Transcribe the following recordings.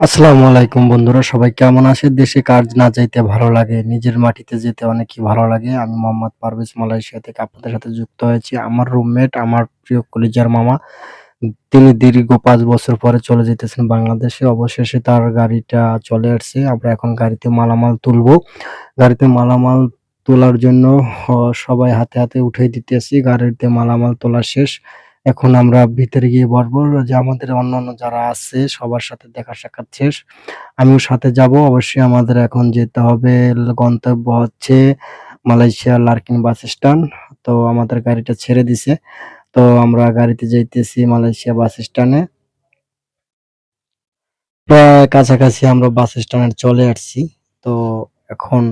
আসসালামু আলাইকুম বন্ধুরা, সবাই কেমন আছে দেশে কাজ না যাইতে ভালো লাগে? নিজের মাটিতে যেতে অনেকই ভালো লাগে। আমি মোহাম্মদ পারভেজ মালয়েশিয়া থেকে আপনাদের সাথে যুক্ত হয়েছি। আমার রুমমেট আমার প্রিয় কলিজার মামা, তিনি দীর্ঘ পাঁচ বছর পরে চলে যেতেছেন বাংলাদেশে। অবশেষে তার গাড়িটা চলে আসছে। আমরা এখন গাড়িতে মালামাল তুলবো। গাড়িতে মালামাল তোলার জন্য সবাই হাতে হাতে উঠে দিতেছি। গাড়িতে মালামাল তোলা শেষ। এখন আমরা ভিতরে গিয়ে বসবো। যে আমাদের অন্যান্য যারা আছে, সবার সাথে দেখা সাক্ষাৎ শেষ। আমিও সাথে যাব। অবশ্যই আমাদের এখন যেতে হবে। গন্তব্য হচ্ছে মালয়েশিয়া লার্কিন বাস স্ট্যান্ড। তো আমাদের গাড়িটা ছেড়ে দিছে। তো আমরা গাড়িতে যাইতেছি মালয়েশিয়া বাস স্ট্যান্ডে। প্রায় কাছাকাছি আমরা বাস স্ট্যান্ডে চলে আসছি। তো এখন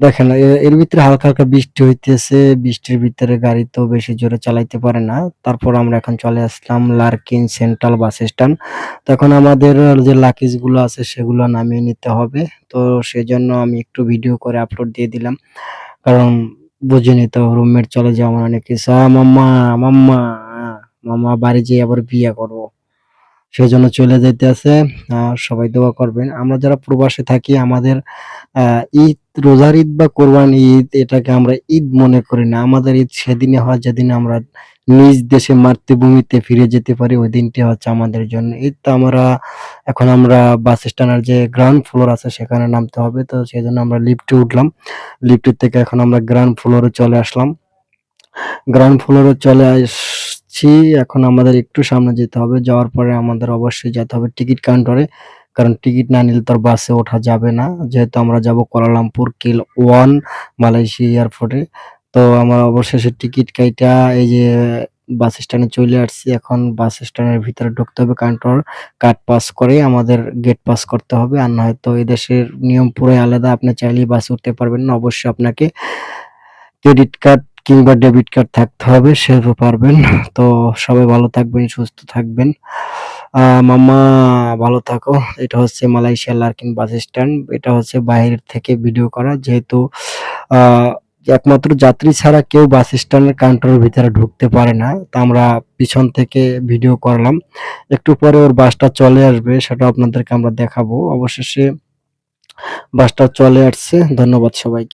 দেখেন এর ভিতরে হালকা হালকা বৃষ্টি হইতেছে, বৃষ্টির ভিতরে গাড়ি তো বেশি জোরে চালাইতে পারে না। তারপর আমরা এখন চলে আসলাম লার্কিন সেন্ট্রাল বাস স্ট্যান্ড। তখন আমাদের যে লাকিজগুলো আছে সেগুলো নামিয়ে নিতে হবে। তো সেজন্য আমি একটু ভিডিও করে আপলোড দিয়ে দিলাম। কারণ বুঝিনি তো রুমমেট চলে যাওয়া মানে অনেক কিছু। মাম্মা মাম্মা মাম্মা, বাড়ি যেয়ে আবার বিয়ে করব। সেজন্য চলে যাইতে আছে সবাই দোয়া করবেন। আমরা যারা প্রবাসে থাকি, আমাদের ঈদ রোজার ঈদ বা কোরবান ঈদ, এটাকে আমরা ঈদ মনে করি না। আমাদের ঈদ সেদিনে হয় যেদিন আমরা নিজ দেশে মাতৃভূমিতে ফিরে যেতে পারি, ওই দিনটি হচ্ছে আমাদের জন্য ঈদ। তো আমরা, এখন আমরা বাস স্ট্যান্ডের যে গ্রাউন্ড ফ্লোর আছে সেখানে নামতে হবে। তো সেই জন্য আমরা লিফটে উঠলাম। লিফটের থেকে এখন আমরা গ্রাউন্ড ফ্লোরে চলে আসলাম। গ্রাউন্ড ফ্লোরে চলে আসছি। এখন আমাদের একটু সামনে যেতে হবে। যাওয়ার পরে আমাদের অবশ্যই যেতে হবে টিকিট কাউন্টারে। কারণ টিকিট না নিলে তো বাসে ওঠা যাবে না। যেহেতু আমরা যাব কুয়ালালামপুর কিল ওয়ান মালয়েশিয়া এয়ারপোর্টে। তো আমরা অবশেষে টিকিট কাইটা এই যে বাস স্ট্যান্ডে চলে আসছি। এখন বাস স্ট্যান্ডের ভিতরে ঢুকতে হবে কাউন্টার কার্ড পাস করে আমাদের গেট পাস করতে হবে। আর নয়তো এই দেশের নিয়ম পুরোই আলাদা, আপনি চাইলেই বাসে উঠতে পারবেন না। অবশ্যই আপনাকে ক্রেডিট কার্ড কিংবা ডেবিট কার্ড থাকতে হবে সেও পারবেন। তো সবাই ভালো থাকবেন, সুস্থ থাকবেন। মাম্মা, ভালো থাকো। এটা হচ্ছে মালয়েশিয়া লার্কিন বাস স্ট্যান্ড। এটা হচ্ছে বাইরের থেকে ভিডিও করা। যেহেতু একমাত্র যাত্রী ছাড়া কেউ বাস স্ট্যান্ডের কাউন্টারের ভিতরে ঢুকতে পারে না। তা আমরা পিছন থেকে ভিডিও করলাম। একটু পরে ওর বাসটা চলে আসবে, সেটা আপনাদেরকে আমরা দেখাবো। অবশেষে বাসটা চলে আসছে। ধন্যবাদ সবাইকে।